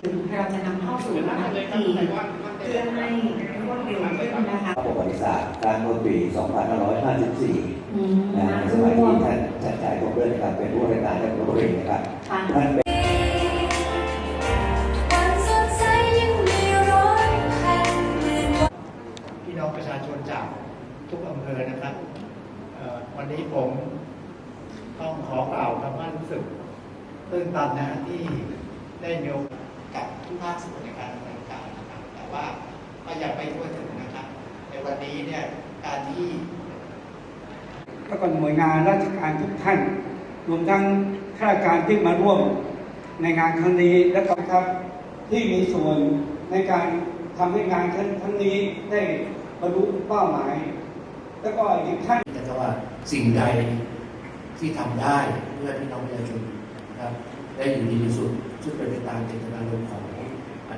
เราจะนำเข้าสู่ระดับทีเพื่อให้รวดเร็วขึ้นนะคะประวัติศาสตร์การเมื่อปี 2554อืมนะนะในสร่มัยวมที่ท่านจัดจ่ายผมด้วยนะครับเป็นผู้ราชการจังหวัดลบบุรีนะครับค่ะท่านเป็นวันสดใสยังมีร้อยพันหมื่นพี่น้องประชาชนจากทุกอำเภอนะครับเอ่อวันนี้ผมต้องขอกล่าวคำว่ารู้สึกตื้นตันนะฮะที่ได้มีโอกาส กับทุกภาคส่วนในการดำเนินการนะครับแต่ว่าก็ยังไม่ทั่วถึงนะครับ ในวันนี้เนี่ยการที่แล้วก็หน่วยงานราชการทุกท่าน รวมทั้งข้าราชการที่มาร่วมในงานครั้งนี้และก็ครับที่มีส่วนในการทำให้งานครั้งนี้ได้บรรลุเป้าหมาย แล้วก็อีกท่านแต่ว่าสิ่งใดที่ทำได้เพื่อพี่น้องประชาชนนะครับ ได้อยู่ดีที่สุด ซึ่งเป็นไปตามเจตนารมณ์ของ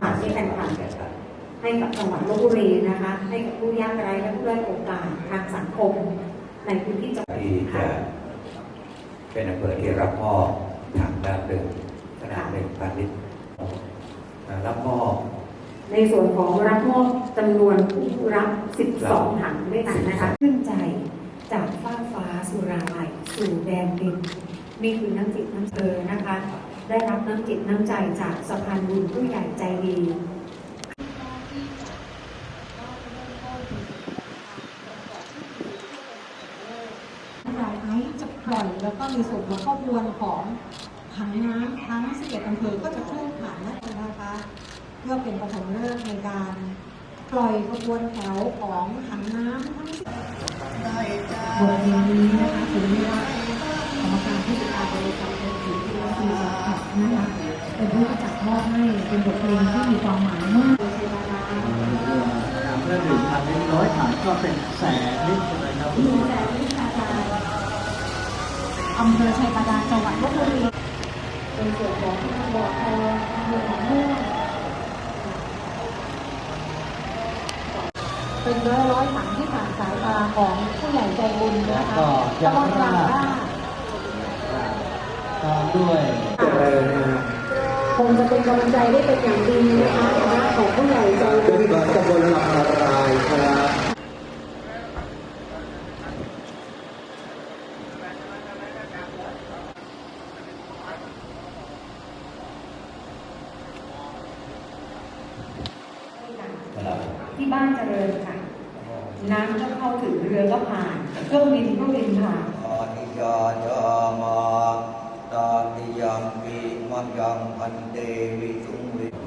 ฝากที่แฟนคลับให้กับจังหวัดลบบุรีนะคะ ให้กับผู้ยากไร้และผู้ด้อยโอกาสทางสังคม ในพื้นที่จังหวัดที่จะเป็นอำเภอที่รับมอบถังน้ำดื่มขนาดหนึ่งพันลิตรอ่ารับมอบในส่วนของรับมอบจำนวนผู้รับ 12 ถังด้วยกันนะคะขึ้นใจจากฟ้ากฟ้าสุราลัยสู่แดนดินนี่คือน้ำจิตน้ำเธอนะคะ ได้รับน้ำจิตน้ำใจจากสะพานบุญผู้ใหญ่ใจดีนายไอซ์จะปล่อยแล้วก็ในส่วนของข้อมูลของถังน้ำทั้ง11อำเภอก็จะเคลื่อนผ่านนะคะเพื่อเป็นปฐมฤกษ์ในการปล่อยขบวนแถวของถังน้ำทั้งบทเพลงนี้นะคะถึงเวลา สิ่งที่เราคือจะขับนะคะเป็นผู้จัดมอบให้เป็นบทเพลงที่มีความหมายมากเมื่อหนึ่งพันร้อยถังก็เป็นแสนลิตรใช่ไหมครับมีแต่วิชาการอำเภอชัยบาดาลจังหวัดลบบุรีเป็นส่วนของบ่อทองอำเภอหนองม่วงเป็นร้อยร้อยๆถังที่ผ่านสายตาของผู้ใหญ่ใจบุญนะคะก็ยาตลอดราเวลา ตามด้วยคงจะเป็นกำลังใจได้เป็นอย่างดีนะคะคณะของผู้ใหญ่ใจบุญเป็นก่อนตำบลลำนารายครับที่บ้านเจริญค่ะ น้ำก็เข้าถึงเรือก็ผ่านเครื่องบินก็บินผ่านตอนนิยาจามา ตานิยังมีมัยังพันเตวิสุงวิ